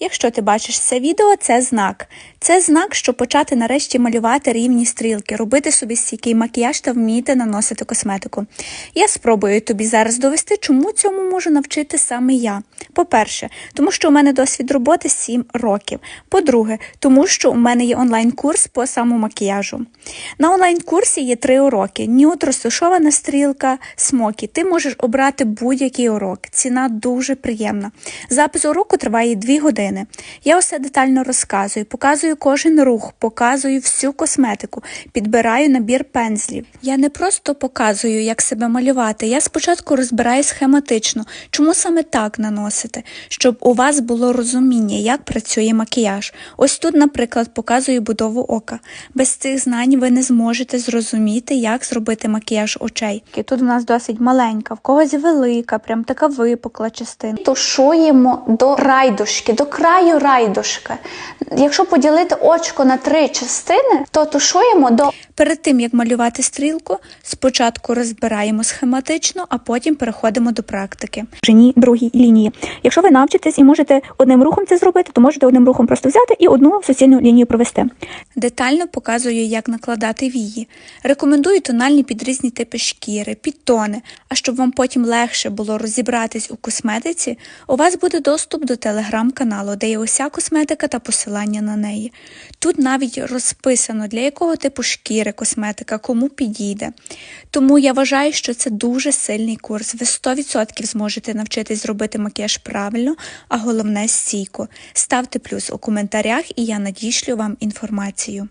Якщо ти бачиш це відео, це знак. Це знак, що почати нарешті малювати рівні стрілки, робити собі стійкий макіяж та вміти наносити косметику. Я спробую тобі зараз довести, чому цьому можу навчити саме я. По-перше, тому що у мене досвід роботи 7 років. По-друге, тому що у мене є онлайн-курс по самомакіяжу. На онлайн-курсі є три уроки: нюд, розташована стрілка, смокі. Ти можеш обрати будь-який урок. Ціна дуже приємна. Запис уроку триває 2 години. Я усе детально розказую, показую кожен рух, показую всю косметику, підбираю набір пензлів. Я не просто показую, як себе малювати. Я спочатку розбираю схематично, чому саме так наносити, щоб у вас було розуміння, як працює макіяж. Ось тут, наприклад, показую будову ока. Без цих знань ви не зможете зрозуміти, як зробити макіяж очей. Тут у нас досить маленька, в когось велика, прям така випукла частина. Тушуємо до райдушки, до краю райдушки. Якщо поділити очко на три частини, то тушуємо до перед тим як малювати стрілку, спочатку розбираємо схематично, а потім переходимо до практики. довжині другій лінії. Якщо ви навчитесь і можете одним рухом це зробити, то можете одним рухом просто взяти і одну суцільну лінію провести. Детально показую, як накладати вії. Рекомендую тональні під різні типи шкіри, підтони. А щоб вам потім легше було розібратись у косметиці, у вас буде доступ до телеграм-каналу, де є уся косметика та посилання на неї. Тут навіть розписано, для якого типу шкіри косметика, кому підійде. Тому я вважаю, що це дуже сильний курс. Ви 100% зможете навчитись зробити макіяж правильно, а головне стійко. Ставте плюс у коментарях, і я надішлю вам інформацію.